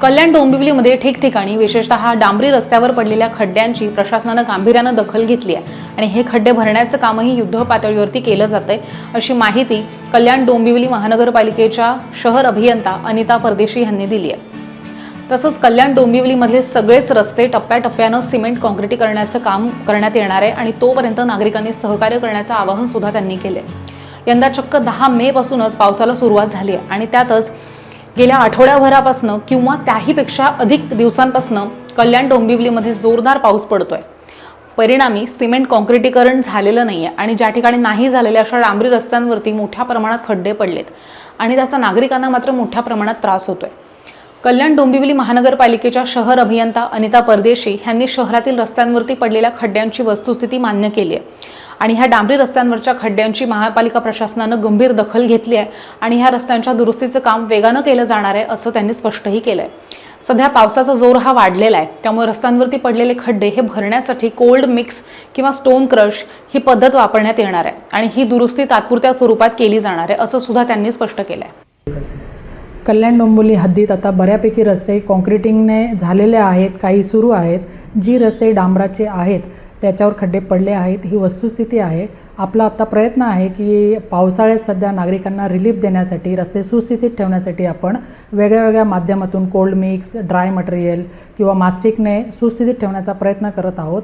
कल्याण डोंबिवलीमध्ये ठिकठिकाणी विशेषतः डांबरी रस्त्यावर पडलेल्या खड्ड्यांची प्रशासनानं गांभीर्यानं दखल घेतली आहे. आणि हे खड्डे भरण्याचं कामही युद्ध पातळीवरती केलं जातंय. अशी माहिती कल्याण डोंबिवली महानगरपालिकेच्या शहर अभियंता अनिता परदेशी यांनी दिली आहे. तसंच कल्याण डोंबिवलीमधले सगळेच रस्ते टप्प्याटप्प्यानं सिमेंट काँक्रिटीकरणाचं काम करण्यात येणार आहे आणि तोपर्यंत नागरिकांनी सहकार्य करण्याचं आवाहन सुद्धा त्यांनी केले यंदा चक्क दहा मे पासूनच पावसाला सुरुवात झाली आहे आणि त्यातच गेल्या आठवड्याभरापासनं किंवा त्याहीपेक्षा अधिक दिवसांपासून कल्याण डोंबिवलीमध्ये जोरदार पाऊस पडतोय. परिणामी सिमेंट काँक्रिटीकरण झालेलं नाही आहे आणि ज्या ठिकाणी नाही झालेल्या अशा डांबरी रस्त्यांवरती मोठ्या प्रमाणात खड्डे पडलेत आणि त्याचा नागरिकांना मात्र मोठ्या प्रमाणात त्रास होतोय. कल्याण डोंबिवली महानगरपालिकेच्या शहर अभियंता अनिता परदेशी यांनी शहरातील रस्त्यांवरती पडलेल्या खड्ड्यांची वस्तुस्थिती मान्य केली आहे. आणि ह्या डांबरी रस्त्यांवरच्या खड्ड्यांची महापालिका प्रशासनानं गंभीर दखल घेतली आहे आणि ह्या रस्त्यांच्या दुरुस्तीचं काम वेगानं केलं जाणार आहे असं त्यांनी स्पष्टही केलं आहे सध्या पावसाचा जोर हा वाढलेला आहे. त्यामुळे रस्त्यांवरती पडलेले खड्डे हे भरण्यासाठी कोल्ड मिक्स किंवा स्टोन क्रश ही पद्धत वापरण्यात येणार आहे आणि ही दुरुस्ती तात्पुरत्या स्वरूपात केली जाणार आहे असं सुद्धा त्यांनी स्पष्ट केलं आहे कल्याण डोंबिवली हद्दीत आता बऱ्यापैकी रस्ते कॉन्क्रिटिंगने झालेले आहेत काही सुरू आहेत. जी रस्ते डांबराचे आहेत त्याच्यावर खड्डे पडले आहेत ही वस्तुस्थिती आहे. आपला आता प्रयत्न आहे की पावसाळ्यात सध्या नागरिकांना रिलीफ देण्यासाठी रस्ते सुस्थितीत ठेवण्यासाठी आपण वेगळ्या वेगळ्या माध्यमातून कोल्ड मिक्स ड्राय मटेरियल किंवा मास्टिकने सुस्थितीत ठेवण्याचा प्रयत्न करत आहोत.